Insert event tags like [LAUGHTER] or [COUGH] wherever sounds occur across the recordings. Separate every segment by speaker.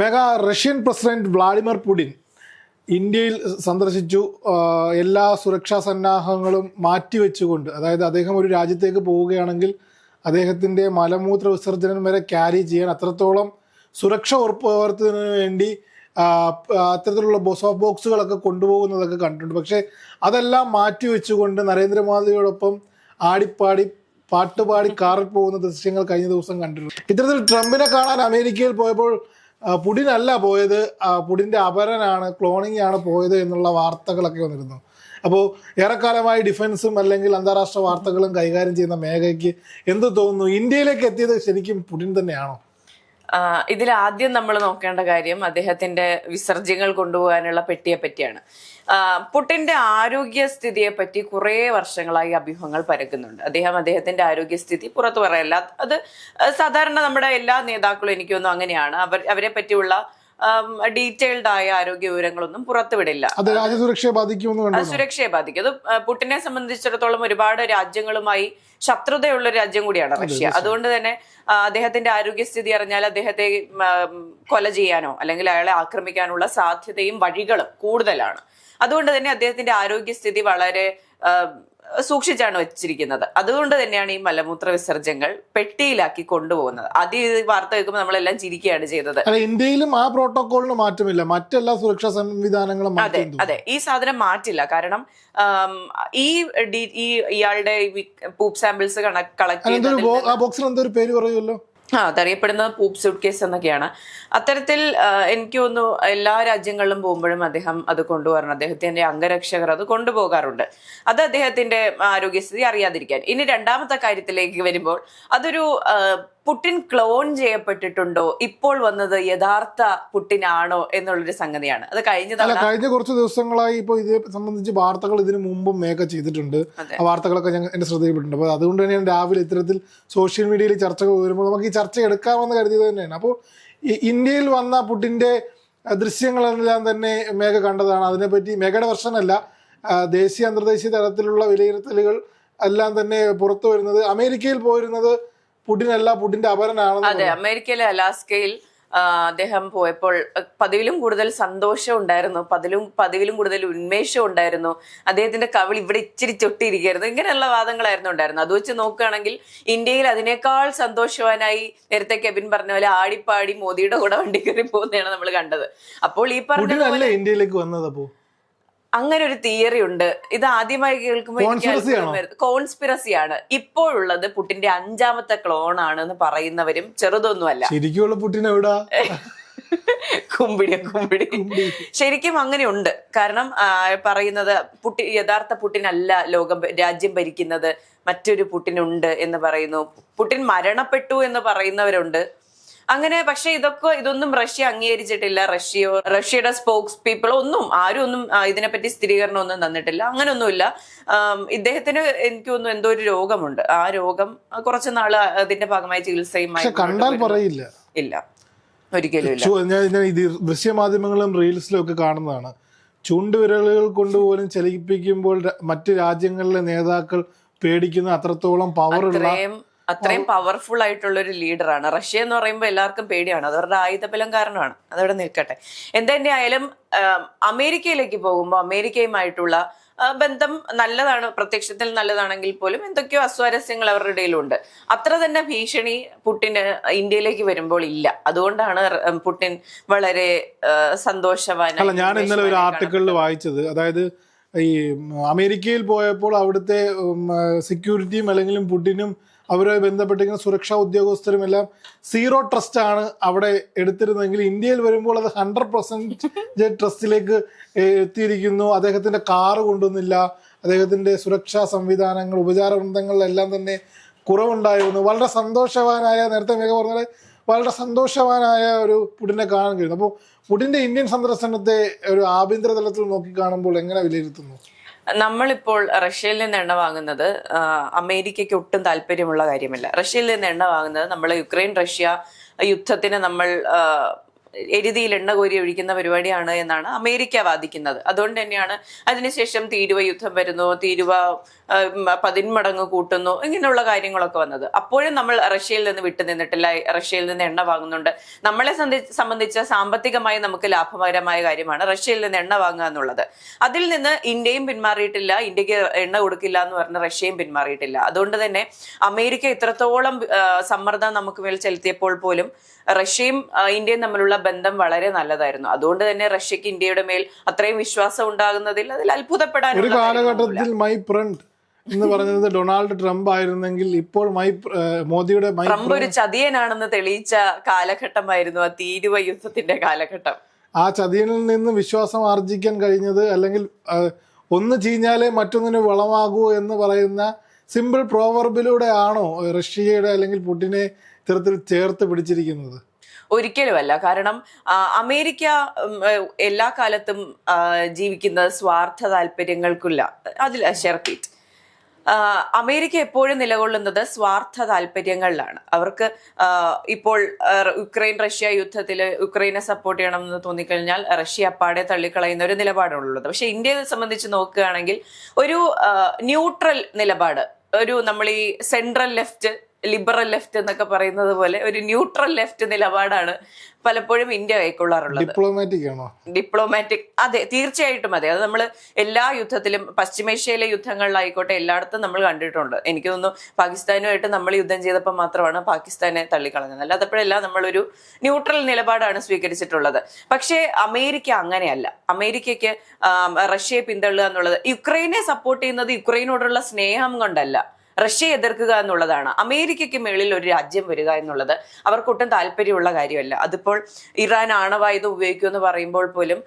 Speaker 1: Mega Russian president Vladimir Putin ഇന്ത്യയിൽ സന്ദർശിച്ചു. എല്ലാ സുരക്ഷാ സന്നാഹങ്ങളും മാറ്റിവെച്ചുകൊണ്ട് അതായത് അദ്ദേഹം ഒരു രാജ്യത്തേക്ക് പോവുകയാണെങ്കിൽ അദ്ദേഹത്തിന്റെ മലമൂത്ര വിസർജനം വരെ ക്യാരി ചെയ്യാൻ അത്രത്തോളം സുരക്ഷ ഉറപ്പുവരുത്തുന്നതിന് വേണ്ടി അത്തരത്തിലുള്ള ബോസ് ഓഫ് ബോക്സുകളൊക്കെ കൊണ്ടുപോകുന്നതൊക്കെ കണ്ടിട്ടുണ്ട്. പക്ഷേ അതെല്ലാം മാറ്റിവെച്ചുകൊണ്ട് നരേന്ദ്രമോദിയോടൊപ്പം ആടിപ്പാടി പാട്ടുപാടി കാറിൽ പോകുന്ന ദൃശ്യങ്ങൾ കഴിഞ്ഞ ദിവസം കണ്ടിട്ടുണ്ട്. ഇത്തരത്തിൽ ട്രംപിനെ കാണാൻ അമേരിക്കയിൽ പോയപ്പോൾ പുടിനല്ല പോയത് പുടിന്റെ അപരനാണ് ക്ലോണിംഗ് ആണ് പോയത് എന്നുള്ള വാർത്തകളൊക്കെ വന്നിരുന്നു. അപ്പോൾ ഏറെക്കാലമായി ഡിഫൻസും അല്ലെങ്കിൽ അന്താരാഷ്ട്ര വാർത്തകളും കൈകാര്യം ചെയ്യുന്ന മേഘയ്ക്ക് എന്ത് തോന്നുന്നു? ഇന്ത്യയിലേക്ക് എത്തിയത് ശരിക്കും പുടിൻ തന്നെയാണോ?
Speaker 2: ഇതിൽ ആദ്യം നമ്മൾ നോക്കേണ്ട കാര്യം അദ്ദേഹത്തിന്റെ വിസർജ്യങ്ങൾ കൊണ്ടുപോകാനുള്ള പെട്ടിയെ പറ്റിയാണ്. പുട്ടിന്റെ ആരോഗ്യസ്ഥിതിയെ പറ്റി കുറേ വർഷങ്ങളായി അഭ്യൂഹങ്ങൾ പരക്കുന്നുണ്ട്. അദ്ദേഹം അദ്ദേഹത്തിന്റെ ആരോഗ്യസ്ഥിതി പുറത്തു പറയല്ല. അത് സാധാരണ നമ്മുടെ എല്ലാ നേതാക്കളും എനിക്കൊന്നും അങ്ങനെയാണ്. അവർ അവരെ പറ്റിയുള്ള ഡീറ്റെയിൽഡ് ആയ ആരോഗ്യ വിവരങ്ങളൊന്നും പുറത്തുവിടില്ല.
Speaker 1: അത് രാജ്യസുരക്ഷയെ ബാധിക്കുമെന്ന്
Speaker 2: സുരക്ഷയെ ബാധിക്കും. അത് പുട്ടിനെ സംബന്ധിച്ചിടത്തോളം ഒരുപാട് രാജ്യങ്ങളുമായി ശത്രുതയുള്ള ഒരു രാജ്യം കൂടിയാണ് റഷ്യ. അതുകൊണ്ട് തന്നെ അദ്ദേഹത്തിന്റെ ആരോഗ്യസ്ഥിതി അറിഞ്ഞാൽ അദ്ദേഹത്തെ കൊല ചെയ്യാനോ അല്ലെങ്കിൽ അയാളെ ആക്രമിക്കാനുള്ള സാധ്യതയും വഴികളും കൂടുതലാണ്. അതുകൊണ്ട് തന്നെ അദ്ദേഹത്തിന്റെ ആരോഗ്യസ്ഥിതി വളരെ സൂക്ഷിച്ചാണ് വെച്ചിരിക്കുന്നത്. അതുകൊണ്ട് തന്നെയാണ് ഈ മലമൂത്ര വിസർജ്യങ്ങൾ പെട്ടിയിലാക്കി കൊണ്ടുപോകുന്നത്. ആദ്യം ഈ വാർത്ത കേൾക്കുമ്പോൾ നമ്മളെല്ലാം ചിരിക്കുകയാണ് ചെയ്തത്.
Speaker 1: ഇന്ത്യയിലും ആ പ്രോട്ടോകോളിന് മാറ്റമില്ല. മറ്റെല്ലാ സുരക്ഷാ സംവിധാനങ്ങളും
Speaker 2: അതെ അതെ. ഈ സാധനം മാറ്റില്ല. കാരണം ഈ ഈ ഇയാളുടെ പൂപ്പ് സാമ്പിൾസ് കളക്ട്
Speaker 1: ആ ബോക്സിന് എന്തൊരു പേര് പറയുമല്ലോ?
Speaker 2: ആ അതറിയപ്പെടുന്നത് പൂപ്പ് സൂട്ട് കേസ് എന്നൊക്കെയാണ്. അത്തരത്തിൽ എനിക്ക് തോന്നുന്നു എല്ലാ രാജ്യങ്ങളിലും പോകുമ്പോഴും അദ്ദേഹം അത് കൊണ്ടുവരണം അദ്ദേഹത്തിന്റെ അംഗരക്ഷകർ അത് കൊണ്ടുപോകാറുണ്ട്. അത് അദ്ദേഹത്തിന്റെ ആരോഗ്യസ്ഥിതി അറിയാതിരിക്കാൻ. ഇനി രണ്ടാമത്തെ കാര്യത്തിലേക്ക് വരുമ്പോൾ അതൊരു പുട്ടിൻ ക്ലോൺ ചെയ്യപ്പെട്ടിട്ടുണ്ടോ? ഇപ്പോൾ വന്നത് യഥാർത്ഥ പുട്ടിനാണോ എന്നുള്ളൊരു സംഗതിയാണ്. അത് കഴിഞ്ഞ
Speaker 1: കഴിഞ്ഞ കുറച്ച് ദിവസങ്ങളായി ഇപ്പോൾ ഇത് സംബന്ധിച്ച് വാർത്തകൾ ഇതിനു മുമ്പും മേഘ ചെയ്തിട്ടുണ്ട്. ആ വാർത്തകളൊക്കെ ഞാൻ എന്റെ ശ്രദ്ധയിൽപ്പെട്ടിട്ടുണ്ട്. അപ്പോൾ അതുകൊണ്ട് തന്നെയാണ് രാവിലെ ഇത്തരത്തിൽ സോഷ്യൽ മീഡിയയിൽ ചർച്ചകൾ വരുമ്പോൾ നമുക്ക് ഈ ചർച്ച എടുക്കാമെന്ന് കരുതിയത് തന്നെയാണ്. അപ്പോൾ ഇന്ത്യയിൽ വന്ന പുട്ടിന്റെ ദൃശ്യങ്ങളെല്ലാം തന്നെ മേഘ കണ്ടതാണ്. അതിനെപ്പറ്റി മേഘയുടെ വർഷമല്ല ദേശീയ അന്തർദേശീയ തലത്തിലുള്ള വിലയിരുത്തലുകൾ എല്ലാം തന്നെ പുറത്തു വരുന്നത് അമേരിക്കയിൽ പോയിരുന്നത് പുടിനല്ല പുടിന്റെ അപരനാണ്
Speaker 2: അതെ അമേരിക്കയിലെ അലാസ്കയിൽ അദ്ദേഹം പോയപ്പോൾ പതിവിലും കൂടുതൽ സന്തോഷം ഉണ്ടായിരുന്നു. പതിലും പതിവിലും കൂടുതൽ ഉന്മേഷം ഉണ്ടായിരുന്നു. അദ്ദേഹത്തിന്റെ കവിൾ ഇവിടെ ഇച്ചിരി ചൊട്ടിയിരിക്കുകയായിരുന്നു. ഇങ്ങനെയുള്ള വാദങ്ങളായിരുന്നു ഉണ്ടായിരുന്നു അത് വെച്ച് നോക്കുകയാണെങ്കിൽ ഇന്ത്യയിൽ അതിനേക്കാൾ സന്തോഷവാനായി നേരത്തെ കെബിൻ പറഞ്ഞ പോലെ ആടിപ്പാടി മോദിയുടെ കൂടെ വണ്ടി കയറി പോകുന്നതാണ് നമ്മൾ കണ്ടത്. അപ്പോൾ ഈ പറഞ്ഞ
Speaker 1: ഇന്ത്യയിലേക്ക് വന്നത് അപ്പോ?
Speaker 2: അങ്ങനെ ഒരു തിയറി ഉണ്ട്. ഇത് ആദ്യമായി കേൾക്കുമ്പോൾ. കോൺസ്പിറസിയാണ്. ഇപ്പോഴുള്ളത് പുട്ടിന്റെ അഞ്ചാമത്തെ ക്ലോൺ ആണ് എന്ന് പറയുന്നവരും ചെറുതൊന്നുമല്ല.
Speaker 1: ശരിക്കുള്ള പുട്ടിൻ എവിടാ? [LAUGHS]
Speaker 2: കുമ്പിടി കുമ്പിടി. ശരിക്കും അങ്ങനെയുണ്ട്. കാരണം പറയുന്നത് പുട്ടി യഥാർത്ഥ പുട്ടിനല്ല ലോകം രാജ്യം ഭരിക്കുന്നത് മറ്റൊരു പുട്ടിനുണ്ട് എന്ന് പറയുന്നു. പുട്ടിൻ മരണപ്പെട്ടു എന്ന് പറയുന്നവരുണ്ട്. അങ്ങനെ പക്ഷെ ഇതൊക്കെ ഇതൊന്നും റഷ്യ അംഗീകരിച്ചിട്ടില്ല. റഷ്യയോ റഷ്യയുടെ സ്പോക്സ് പീപ്പിൾ ഒന്നും ആരും ഒന്നും ഇതിനെപ്പറ്റി സ്ഥിരീകരണം ഒന്നും തന്നിട്ടില്ല. അങ്ങനെയൊന്നുമില്ല ആം, ഇദ്ദേഹത്തിന് എനിക്ക് തോന്നുന്നു എന്തോ ഒരു രോഗമുണ്ട്. ആ രോഗം കുറച്ച് നാൾ അതിന്റെ ഭാഗമായി ചികിത്സയുമായി
Speaker 1: കണ്ടാൽ പറയില്ല.
Speaker 2: ഇല്ല. ഒരിക്കലും
Speaker 1: ഞാൻ ഇത് ദൃശ്യമാധ്യമങ്ങളും റീൽസിലും ഒക്കെ കാണുന്നതാണ്. ചൂണ്ടുവിരലുകൾ കൊണ്ടുപോലും ചലിപ്പിക്കുമ്പോൾ മറ്റു മറ്റ് രാജ്യങ്ങളിലെ നേതാക്കൾ പേടിക്കുന്ന അത്രത്തോളം പവറുള്ള
Speaker 2: അത്രയും പവർഫുൾ ആയിട്ടുള്ള ഒരു ലീഡറാണ് റഷ്യ എന്ന് പറയുമ്പോൾ എല്ലാവർക്കും പേടിയാണ്. അതവരുടെ ആയുധബലം കാരണമാണ്. അതവിടെ നിൽക്കട്ടെ. എന്തെന്നെ ആയാലും അമേരിക്കയിലേക്ക് പോകുമ്പോൾ അമേരിക്കയുമായിട്ടുള്ള ബന്ധം നല്ലതാണ്. പ്രത്യക്ഷത്തിൽ നല്ലതാണെങ്കിൽ പോലും എന്തൊക്കെയോ അസ്വാരസ്യങ്ങൾ അവരുടെ ഇടയിലുണ്ട്. അത്ര തന്നെ ഭീഷണി പുട്ടിന് ഇന്ത്യയിലേക്ക് വരുമ്പോൾ ഇല്ല. അതുകൊണ്ടാണ് പുട്ടിൻ വളരെ
Speaker 1: സന്തോഷവാനാണ് ഞാൻ ഇന്നലെ ഒരു ആർട്ടിക്കിളിൽ വായിച്ചത്. അതായത് ഈ അമേരിക്കയിൽ പോയപ്പോൾ അവിടുത്തെ സെക്യൂരിറ്റിയും അല്ലെങ്കിലും പുടിനും അവരുമായി ബന്ധപ്പെട്ടിരിക്കുന്ന സുരക്ഷാ ഉദ്യോഗസ്ഥരും എല്ലാം സീറോ ട്രസ്റ്റ് ആണ് അവിടെ എടുത്തിരുന്നതെങ്കിൽ ഇന്ത്യയിൽ വരുമ്പോൾ അത് ഹൺഡ്രഡ് പെർസെന്റ് ട്രസ്റ്റിലേക്ക് എത്തിയിരിക്കുന്നു. അദ്ദേഹത്തിന്റെ കാറ് കൊണ്ടുവന്നില്ല. അദ്ദേഹത്തിന്റെ സുരക്ഷാ സംവിധാനങ്ങൾ ഉപചാര വൃന്ദങ്ങളിലെല്ലാം തന്നെ കുറവുണ്ടായിരുന്നു. വളരെ സന്തോഷവാനായ നേരത്തെ മേഘ പറഞ്ഞാൽ വളരെ സന്തോഷവാനായ ഒരു പുടിനെ കാണാൻ കഴിയുന്നു. അപ്പോൾ പുടിന്റെ ഇന്ത്യൻ സന്ദർശനത്തെ ഒരു ആഭ്യന്തര തലത്തിൽ നോക്കി കാണുമ്പോൾ എങ്ങനെ വിലയിരുത്തുന്നു?
Speaker 2: നമ്മളിപ്പോൾ റഷ്യയിൽ നിന്ന് എണ്ണ വാങ്ങുന്നത് അമേരിക്കയ്ക്ക് ഒട്ടും താല്പര്യമുള്ള കാര്യമല്ല. റഷ്യയിൽ നിന്ന് എണ്ണ വാങ്ങുന്നത് നമ്മൾ യുക്രൈൻ റഷ്യ യുദ്ധത്തിന് നമ്മൾ എരുതിയിൽ എണ്ണ കോരി ഒഴിക്കുന്ന പരിപാടിയാണ് എന്നാണ് അമേരിക്ക വാദിക്കുന്നത്. അതുകൊണ്ട് തന്നെയാണ് അതിനുശേഷം തീരുവ യുദ്ധം വരുന്നു തീരുവ പതിന്മടങ്ങ് കൂട്ടുന്നു ഇങ്ങനെയുള്ള കാര്യങ്ങളൊക്കെ വന്നത്. അപ്പോഴും നമ്മൾ റഷ്യയിൽ നിന്ന് വിട്ടു നിന്നിട്ടില്ല റഷ്യയിൽ നിന്ന് എണ്ണ വാങ്ങുന്നുണ്ട്. നമ്മളെ സംബന്ധിച്ച സാമ്പത്തികമായി നമുക്ക് ലാഭകരമായ കാര്യമാണ് റഷ്യയിൽ നിന്ന് എണ്ണ വാങ്ങുക എന്നുള്ളത്. അതിൽ നിന്ന് ഇന്ത്യയും പിന്മാറിയിട്ടില്ല ഇന്ത്യയ്ക്ക് എണ്ണ കൊടുക്കില്ല എന്ന് പറഞ്ഞ റഷ്യയും പിന്മാറിയിട്ടില്ല. അതുകൊണ്ട് തന്നെ അമേരിക്ക ഇത്രത്തോളം സമ്മർദ്ദം നമുക്ക് മേൽ ചെലുത്തിയപ്പോൾ പോലും റഷ്യയും ഇന്ത്യയും തമ്മിലുള്ള ബന്ധം വളരെ നല്ലതായിരുന്നു. അതുകൊണ്ട് തന്നെ റഷ്യക്ക് ഇന്ത്യയുടെ മേൽ അത്രയും വിശ്വാസം ഉണ്ടാകുന്നതിൽ അതിൽ
Speaker 1: ഒരു കാലഘട്ടത്തിൽ മൈ ഫ്രണ്ട് എന്ന് പറയുന്നത് ഡൊണാൾഡ് ട്രംപ് ആയിരുന്നെങ്കിൽ ഇപ്പോൾ മൈ മോദിയുടെ
Speaker 2: ട്രംപ് ഒരു ചതിയനാണെന്ന് തെളിയിച്ച കാലഘട്ടമായിരുന്നു ആ തീരുവ യുദ്ധത്തിന്റെ കാലഘട്ടം.
Speaker 1: ആ ചതിയനിൽ നിന്ന് വിശ്വാസം ആർജിക്കാൻ കഴിഞ്ഞത് അല്ലെങ്കിൽ ഒന്ന് ചീഞ്ഞാലേ മറ്റൊന്നിന് വളമാകൂ എന്ന് പറയുന്ന സിമ്പിൾ പ്രോവർബിലൂടെ ആണോ റഷ്യയുടെ അല്ലെങ്കിൽ പുടിനെ ഇത്തരത്തിൽ ചേർത്ത് പിടിച്ചിരിക്കുന്നത്?
Speaker 2: ഒരിക്കലുമല്ല. കാരണം അമേരിക്ക എല്ലാ കാലത്തും ജീവിക്കുന്ന ജീവിക്കുന്നത് സ്വാർത്ഥ താല്പര്യങ്ങൾക്കില്ല അതിൽ ഷെർപീറ്റ് അമേരിക്ക എപ്പോഴും നിലകൊള്ളുന്നത് സ്വാർത്ഥ താല്പര്യങ്ങളിലാണ്. അവർക്ക് ഇപ്പോൾ യുക്രൈൻ റഷ്യ യുദ്ധത്തിൽ യുക്രൈനെ സപ്പോർട്ട് ചെയ്യണമെന്ന് തോന്നിക്കഴിഞ്ഞാൽ റഷ്യ അപ്പാടെ തള്ളിക്കളയുന്ന ഒരു നിലപാടാണുള്ളത്. പക്ഷെ ഇന്ത്യയെ സംബന്ധിച്ച് നോക്കുകയാണെങ്കിൽ ഒരു ന്യൂട്രൽ നിലപാട് ഒരു നമ്മൾ ഈ സെൻട്രൽ ലെഫ്റ്റ് ലിബറൽ ലെഫ്റ്റ് എന്നൊക്കെ പറയുന്നത് പോലെ ഒരു ന്യൂട്രൽ ലെഫ്റ്റ് നിലപാടാണ് പലപ്പോഴും ഇന്ത്യ കൈക്കൊള്ളാറുള്ളത്.
Speaker 1: ഡിപ്ലോമാറ്റിക് ആണോ?
Speaker 2: ഡിപ്ലോമാറ്റിക് അതെ തീർച്ചയായിട്ടും അതെ. അത് നമ്മൾ എല്ലാ യുദ്ധത്തിലും പശ്ചിമേഷ്യയിലെ യുദ്ധങ്ങളിലായിക്കോട്ടെ എല്ലായിടത്തും നമ്മൾ കണ്ടിട്ടുണ്ട്. എനിക്ക് തോന്നുന്നു പാകിസ്ഥാനുമായിട്ട് നമ്മൾ യുദ്ധം ചെയ്തപ്പോൾ മാത്രമാണ് പാകിസ്ഥാനെ തള്ളിക്കളഞ്ഞത്. അല്ലാത്തപ്പോഴെല്ലാം നമ്മളൊരു ന്യൂട്രൽ നിലപാടാണ് സ്വീകരിച്ചിട്ടുള്ളത്. പക്ഷേ അമേരിക്ക അങ്ങനെയല്ല. അമേരിക്കയ്ക്ക് റഷ്യയെ പിന്തള്ളുക എന്നുള്ളത് യുക്രൈനെ സപ്പോർട്ട് ചെയ്യുന്നത് യുക്രൈനോടുള്ള സ്നേഹം കൊണ്ടല്ല. റഷ്യയെ എതിർക്കുക എന്നുള്ളതാണ്. അമേരിക്കയ്ക്ക് മേളിൽ ഒരു രാജ്യം വരിക എന്നുള്ളത് അവർക്കൊട്ടും താല്പര്യമുള്ള കാര്യമല്ല. അതിപ്പോൾ ഇറാൻ ആണവായുധം ഉപയോഗിക്കുമെന്ന് പറയുമ്പോൾ പോലും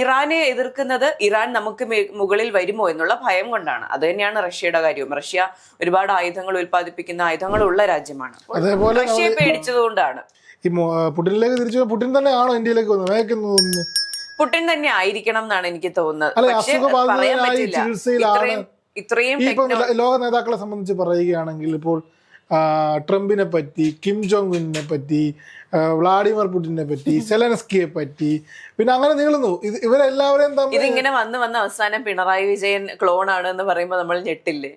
Speaker 2: ഇറാനെ എതിർക്കുന്നത് ഇറാൻ നമുക്ക് മുകളിൽ വരുമോ എന്നുള്ള ഭയം കൊണ്ടാണ്. അത് തന്നെയാണ് റഷ്യയുടെ കാര്യവും. റഷ്യ ഒരുപാട് ആയുധങ്ങൾ ഉൽപ്പാദിപ്പിക്കുന്ന ആയുധങ്ങളുള്ള രാജ്യമാണ്. റഷ്യയെ പേടിച്ചതുകൊണ്ടാണ്.
Speaker 1: ഈ പുടിനിലേക്ക് തിരിച്ചു പുടിൻ തന്നെയാണോ ഇന്ത്യയിലേക്ക് വന്നത്?
Speaker 2: പുടിൻ തന്നെ ആയിരിക്കണം എന്നാണ് എനിക്ക് തോന്നുന്നത്. പറയാൻ പറ്റില്ല. ഇത്രയും
Speaker 1: ലോക നേതാക്കളെ സംബന്ധിച്ച് പറയുകയാണെങ്കിൽ ഇപ്പോൾ ട്രംപിനെ പറ്റി കിം ജോങ് ഉന്നിനെ പറ്റി വ്ളാഡിമിർ പുടിനെ പറ്റി സെലൻസ്കിയെ പറ്റി പിന്നെ അങ്ങനെ നീളുന്നു. ഇത് ഇവരെല്ലാവരെയും
Speaker 2: ഇതിങ്ങനെ വന്ന് വന്ന് അവസാനം പിണറായി വിജയൻ ക്ലോൺ ആണ് എന്ന് പറയുമ്പോൾ നമ്മൾ ഞെട്ടില്ലേ?